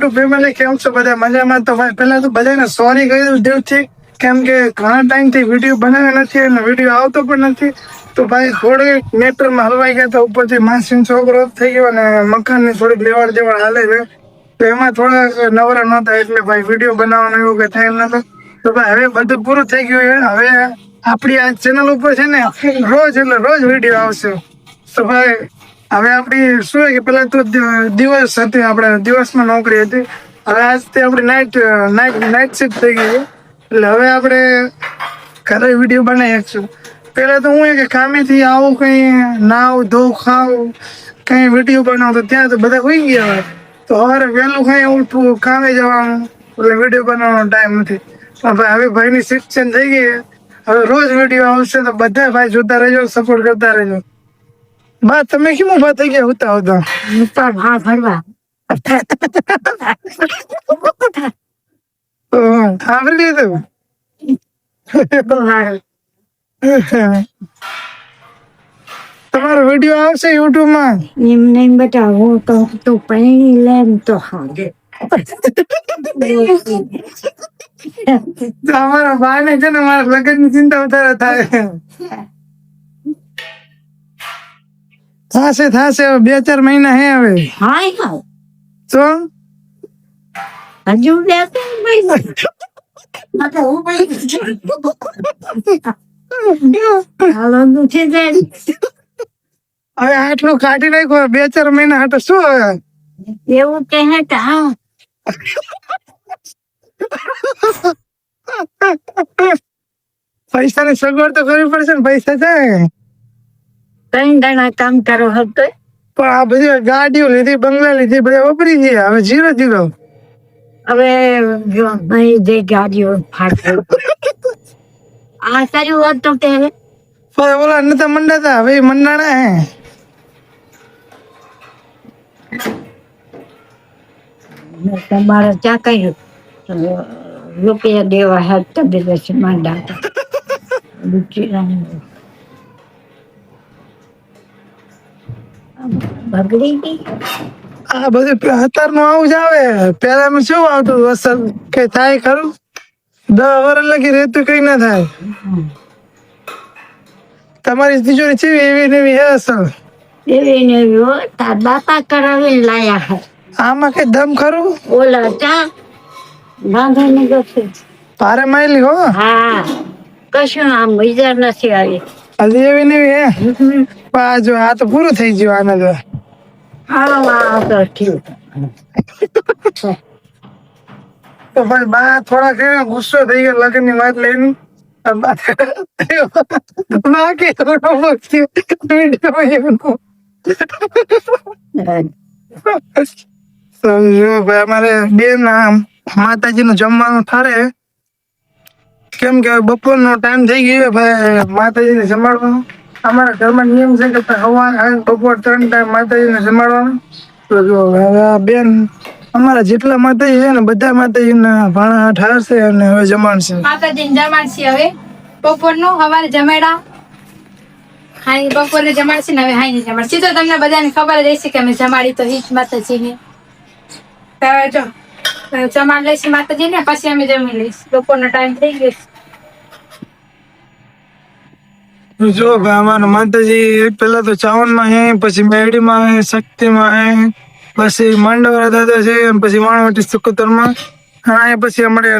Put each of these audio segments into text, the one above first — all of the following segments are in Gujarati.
યુટ્યુબ ફેમિલી કેમ છો બધા? મજામાં? તો ભાઈ, પહેલા તો બધાને સોરી કહી દઉં દેવથી કેમ કે ઘણા ટાઈમથી વીડિયો બનાવ્યો નથી અને વીડિયો આવતો પણ નથી. તો ભાઈ, થોડીક મેટરમાં હલવાઈ ગયા હતા, ઉપરથી માસીન છોકરો થઈ ગયો અને મકાનની થોડીક લેવાડ દેવાડ હાલે છે. તો એમાં થોડાક નવરા નહોતા એટલે ભાઈ વીડિયો બનાવવાનો એવું કંઈ થાય નતો તો ભાઈ, હવે બધું પૂરું થઈ ગયું છે. હવે આપણી આ ચેનલ ઉપર છે ને, રોજ એટલે રોજ વીડિયો આવશે. તો ભાઈ હવે આપણી શું છે કે પેલા તો દિવસ હતી, આપણે દિવસમાં નોકરી હતી. હવે આજથી આપણી નાઇટ નાઇટ નાઇટ શિફ્ટ થઈ ગઈ છે. એટલે હવે આપણે ઘરે વીડિયો બનાવી શકશું પેલા તો હું કે કામેથી આવું કઈ નાવ, ધોવું, ખાવ, કઈ વીડિયો બનાવતો ત્યાં તો બધા હોઈ ગયા હોય. તો સવારે વહેલું કંઈ ઉઠવું કામે જવાનું. એટલે વીડિયો બનાવવાનો ટાઈમ નથી. હવે ભાઈની શિફ્ટ ચેન્જ થઈ ગઈ હવે રોજ વીડિયો આવશે તો બધા ભાઈ જોતા રહેજો સપોર્ટ કરતા રહેજો. બા તમે કેમ ઊભા થઈ ગયા હોતા હોતા ઉપર ભાવ ભરવા સાંભળી લીધું? તમારો વીડિયો આવશે યુટ્યુબમાં એમ નહીં બેટા હું તો તું પૈણી લે ને તો હાગે. તમારા અમારા ભાઈને છે ને મારા લગ્નની ચિંતા વધારે થાય. થશે થશે હવે બે ચાર મહિના હે હવે. હાય હાય. તો? હજુ બે ત્રણ મહિના. હું હવે આટલું કાઢી નાખ્યો બે ચાર મહિના હાટે શું હવે? એવું કે હા પૈસા ની સગવડ તો કરવી પડશે ને પૈસા છે ત્રણ દાણા કામ કરો હતો પણ આ બધી ગાડીઓ લીધી બંગલા લીધી બધા વપરી ગયા. હવે જીરો જીરો. હવે નહીં જે ગાડીઓ ફાટે આ સારું હોત તો કે પણ ઓલા નતા મંડાતા હવે મંડાણા હે. તમારે ત્યાં કઈ રૂપિયા દેવા હાથ તો દિવસ માંડા બગડી ગઈ? આ બધું અત્યારનું આવું જ આવે. પેલા માં શું આવતું વરસાદ કઈ થાય ખરું? દસ વર્ષ લગી રેતું કઈ ના થાય. તમારી તિજોરી ચેવી એવી ને એવી હે અસલ? એવી ને એવી હો, તાર બાપા કરાવીને લાયા હે. આમાં કઈ દમ ખરું? ઓલા ચા? ગાંધીનગરથી ભારે માયલી હો? હા. કશું આમ મજા નથી આવી હજી એવી ને એવી હે? પણ જો આ તો પૂરું થઈ ગયું આને તો. તો ભાઈ બા થોડા ગુસ્સો થઈ ગયો લગ્નની વાત લઈને. બાકી થોડો સમજો ભાઈ અમારે બેન માતાજી નું જમવાનું થારે કેમ કે બપોરનો ટાઈમ થઈ ગયો ભાઈ, માતાજીને સંભાળવાનો. અમારા ઘરમાં નિયમ છે કે સવાર બપોર ત્રણ ટાઈમ માતાજીને સંભાળવાનો. તો જો બેન, અમારા જેટલા માતાજી છે ને, બધા માતાજીના ભાણા ઠારશે અને હવે જમાડશે. માતાજીને જમાડશી હવે. બપોરનું સવારે જમાડા હાઈ બપોરે જમાડશે ને હવે હાઈ જમાડશે. તો તમને બધાને ખબર જ હશે કે અમે જમાડી તો હિત માતાજીને. તો જો જમાડ લઈશું માતાજીને, પછી અમે જમી લઈશ. બપોરનો ટાઈમ થઈ ગયો છે. જો અમારા માતાજી પેલા તો ચાવનમાં હે પછી મેરડીમાં હે શક્તિમાં હે પછી માંડવરા દાદા છે પછી વાણવટી સિકોતરમાં. હા પછી અમારે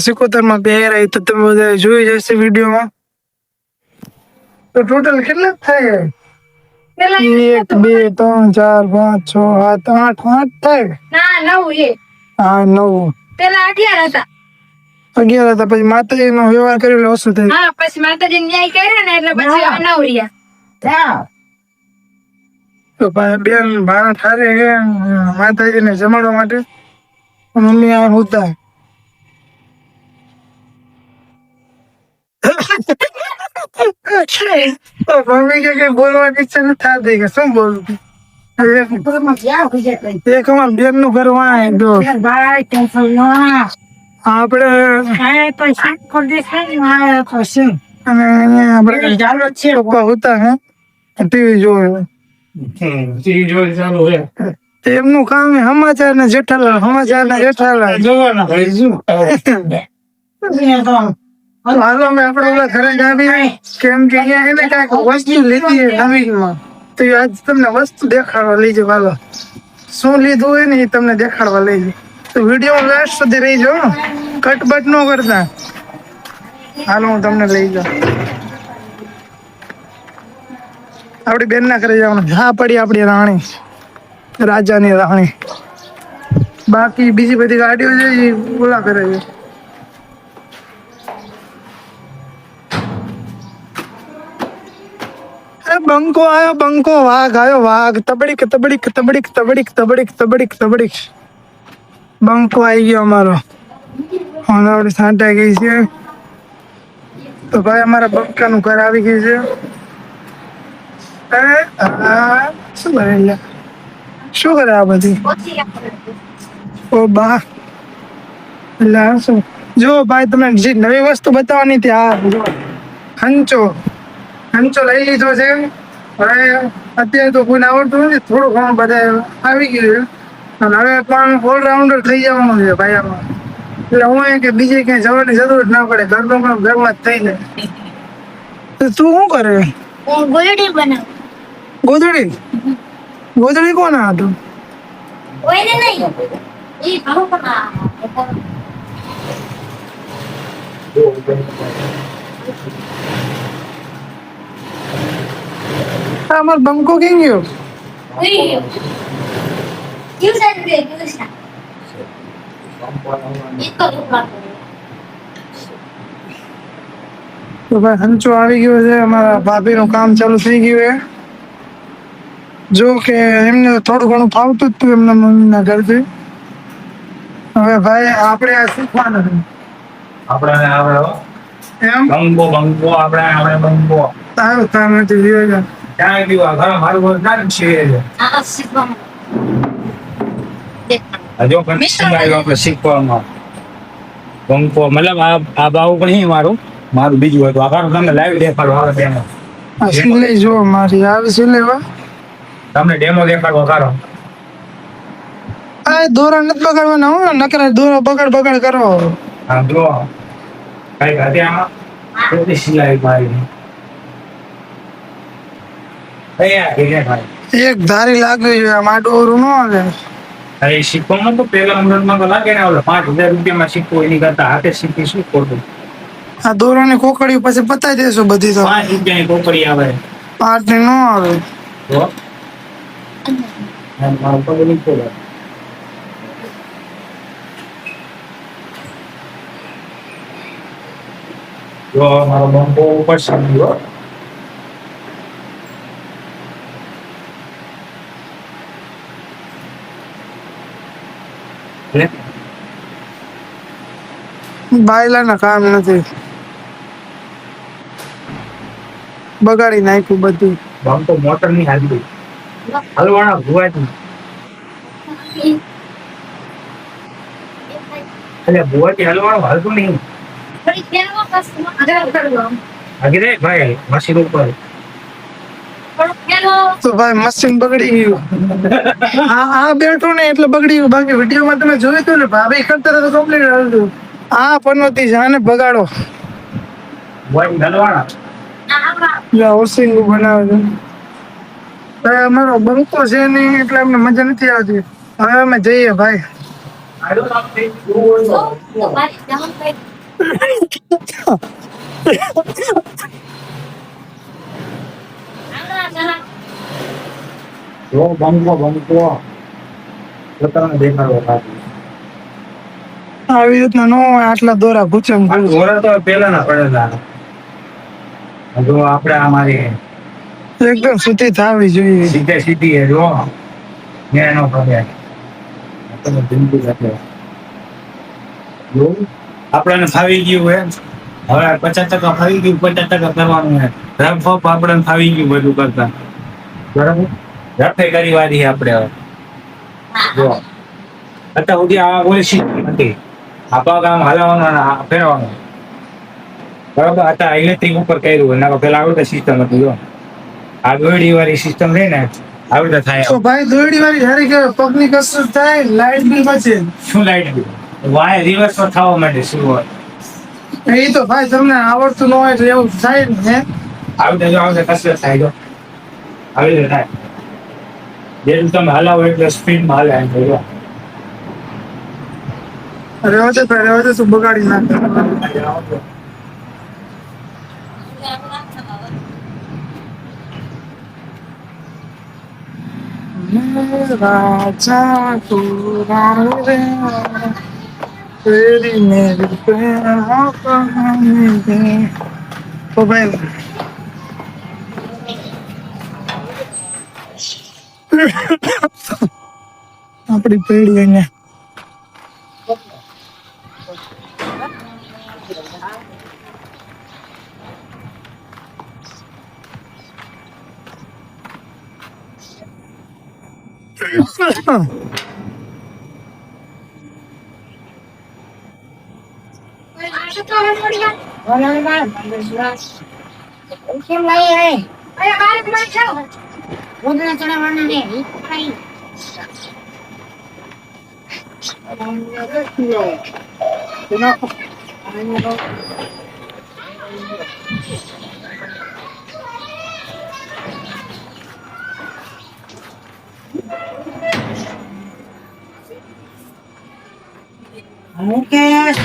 સિકોતરમાં પહેરાય તો તમે બધા જોઈ જશે વીડિયો માં તો ટોટલ કેટલા થાય? એક બે ત્રણ ચાર પાંચ છ સાત આઠ આઠ થાય? ના નવ એ. હા નવ. પેલા અગિયાર હતા. અગિયાર હતા પછી માતાજીનો વ્યવહાર કર્યો એટલે ઓછું થયું હા પછી માતાજી ન્યાય કર્યો ને એટલે પછી હવે નવ તો ભાઈ બેન ભાણા ઠારે માતાજી માતાજીને જમાડવા માટે? મમ્મી આ હોતા. મમ્મી કે કઈ બોલવાની ઈચ્છા નથી થતી કે શું બોલું એક અમાર બેનનું ઘર વાય ભાઈ ટેન્શન ના. છે. હા આપણે ચાલો હે. એમનું કામ સમાચાર ને જેઠાલાલ સમાચાર ને જેઠાલાલ જોવાના. હાલો અમે આપણે ઓલા ઘરે આવી કેમ કે એને કાંઈક વસ્તુ લીધી નવીનમાં. તો આજ તમને વસ્તુ દેખાડવા લઈ જાવ હાલો. શું લીધું હોય ને એ તમને દેખાડવા લઈ જાવ તો વીડિયો લાસ્ટ સુધી રહી જાઓ કટ બટ ન કરતા. હાલો, હું તમને લઈ જાઉં. આપણી બેન ના કરી જવાનું. હા પડી આપણી રાણી. રાજાની રાણી. બાકી બીજી બધી ગાડીઓ છે એ ઓલા કરે છે. બંકો આયો, બંકો વાઘ આયો, વાઘ. તબડીક તબડીક તબડીક તબડીક તબડીક તબડીક તબડીક. બંકો આવી ગયો અમારો. આપણી સાંટા ગઈ છે. તો ભાઈ અમારા બંકાનું ઘર આવી ગયું છે. શું કરે શું કરે આ બધી? ઓ બા. એટલે શું? જો ભાઈ, તમને જે નવી વસ્તુ બતાવવાની ત્યાં જો ખંચો ખંચો લઈ લીધો છે. હવે અત્યારે તો કોઈને આવડતું નથી. થોડું ઘણું બધા આવી ગયું છે. અને હવે પણ ઓલરાઉન્ડર થઈ જવાનું છે ભાઈ એટલે હું એ કે બીજે ક્યાંય જવાની જરૂર જ ના પડે. ઘરનું કામ ઘરમાં જ થઈ જાય તો તું શું કરે? ગોદડી બનાવ. ગોદડી? ગોદડી કોના હતું કોઈને નહીં. એ અમારો બંકો કેમ ગયો. તો ભાઈ હંચો આવી ગયો છે અમારા ભાભીનું કામ ચાલુ થઈ ગયું છે. જો કે એમને થોડું ઘણું ફાવતું જ હતું એમના મમ્મીના ઘરથી. હવે ભાઈ આપણે આ શીખવાનું છે. આપણે એમ? બંગો બંગો આપણે આપણે બંગો તારું કામ નથી વિયોજન ક્યાં ગયું આ ઘર મારું ઘર ક્યાં છે? આ શીખવાનું હજુ પણ શીખવામાં. પંખો મતલબ આ આ બાબુ પણ નહીં મારું. મારું બીજું હતું. આ ઘર તમને લાઈવ દેખાડો આવે ડેમો આ સિલાઈ જો મારી આવે સિલાઈ તમને ડેમો દેખાડો કરો. આ દોરા નથી બગાડવાના હો. નકરા દોરા બગાડ બગાડ કરો. હા જો કઈ હતી આમાં? કેટલી સિલાઈ મારી? અહીંયા એક ધારી લાગવી જોઈએ. આમ આડું અવરું ન આવે. અરે શીખવામાં તો પેલા મુહૂર્તમાં તો લાગે ને ઓલે પાંચ હજાર રૂપિયામાં શીખવું એની કરતા હાથે શીખી શું ખોટું? આ દોરાની કોકડીઓ પછી પતાવી દેશું બધી તો. પાંચ રૂપિયાની કોકડી આવે. પાંચની નો આવે. તો જો મારો બંકો ઉપર સમજો બાયલાના કામ નથી. બગાડી નાખ્યું બધું. ભાવ તો મોટરની હાજરી. હલવાના ભુવાજી એટલે ભુવાજી હલવાનું હાલતું નહીં. થોડી ફેરવો કશું આગળ કરવો આગળ રે ભાઈ મશીન ઉપર. તો ભાઈ મશીન બગડી ગયું. આ આ બેઠું ને એટલે બગડી ગયું. બાકી વિડીયોમાં તમે જોયું હતું ને ભાભી કરતા તો કમ્પ્લીટ હાલતું. આ પનોતી જાને બગાડો હોસિંગ બનાવે છે. ભાઈ અમારો બંકો છે નહીં એટલે અમને મજા નથી આવતી. હવે અમે જઈએ ભાઈ. બંકો બંકો. પોતાને દેખાડો ખાતું આવી રીતના નો આટલા દોરા ભૂચમ દોરા તો પેલા ના પડેલા. જો આપણે આ મારી એકદમ સુતી થાવી જોઈએ. સીધે સીધી એ જો. મેં એનો પડે. તમે બિંદુ રાખે જો આપણને ફાવી ગયું એમ. હવે પચાસ ટકા ફાવી ગયું પચાસ ટકા કરવાનું હે રફ અપ આપણને ફાવી ગયું બધું કરતા. બરાબર? રફે કરી વાળી આપણે હવે. જો. અત્યાર સુધી આ કોઈ શીખી નથી કામ હલાવવાનું અને ફેરવાનો. બરાબર? અત્યારે ઇલેક્ટ્રિક ઉપર કર્યું. નકર પેલા આવડે સિસ્ટમ હતું જો. આ દોરડી વાળી સિસ્ટમ છે ને આવી રીતે થાય તો ભાઈ દોરડી વાળી સારી કે પગની કસરત થાય લાઈટ બિલ બચે. શું લાઈટ બિલ? વાય રિવર્સ થવા માટે શું હોય? એ તો ભાઈ તમને આવડતું ન હોય એટલે એવું થાય ને. હે આવી રીતે જો આવડે કસરત થાય જો આવી રીતે થાય. જેટલું તમે હલાવો એટલે સ્પીડમાં હલાય એમ Arrivate, arrivate su Bocarina. அப்படி போயிடுவீங்க 원하는 사람 만들수라 힘나이에 아야 말을 그만 쳐 모든 사람 하는데 이파이 귀여워 대나파 아니요 Não quer essa